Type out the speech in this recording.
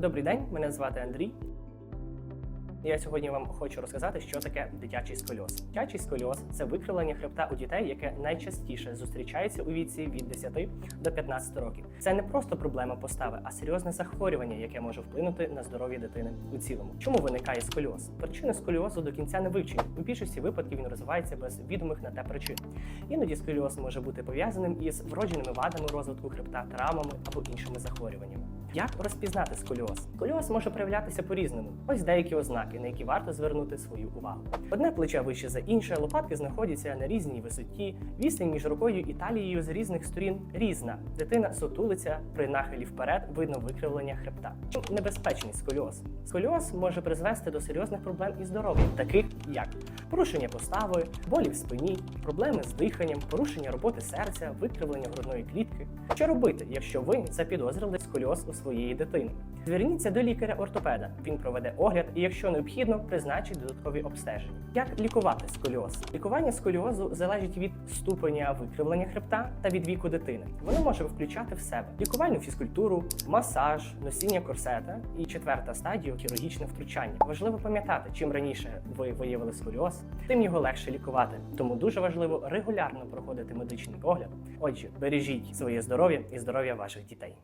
Добрий день, мене звати Андрій. Я сьогодні вам хочу розказати, що таке дитячий сколіоз. Дитячий сколіоз це викривлення хребта у дітей, яке найчастіше зустрічається у віці від 10 до 15 років. Це не просто проблема постави, а серйозне захворювання, яке може вплинути на здоров'я дитини у цілому. Чому виникає сколіоз? Причини сколіозу до кінця не вивчені. У більшості випадків він розвивається без відомих на те причин. Іноді сколіоз може бути пов'язаним із вродженими вадами розвитку хребта, травмами або іншими захворюваннями. Як розпізнати сколіоз? Сколіоз може проявлятися по-різному. Ось деякі ознаки, на які варто звернути свою увагу. Одне плече вище за інше, лопатки знаходяться на різній висоті, відстань між рукою і талією з різних сторін різна. Дитина сутулиться при нахилі вперед, видно викривлення хребта. Небезпечний сколіоз. Сколіоз може призвести до серйозних проблем із здоров'ям, таких як порушення постави, болі в спині, проблеми з диханням, порушення роботи серця, викривлення грудної клітки. Що робити, якщо ви запідозрили сколіоз у своєї дитини? Зверніться до лікаря-ортопеда. Він проведе огляд і, якщо необхідно, призначить додаткові обстеження. Як лікувати сколіоз? Лікування сколіозу залежить від ступеня викривлення хребта та від віку дитини. Воно може включати в себе лікувальну фізкультуру, масаж, носіння корсета і четверта стадія хірургічне втручання. Важливо пам'ятати, чим раніше ви виявили сколіоз, тим його легше лікувати. Тому дуже важливо регулярно проходити медичний огляд. Отже, бережіть своє здоров'я і здоров'я ваших дітей.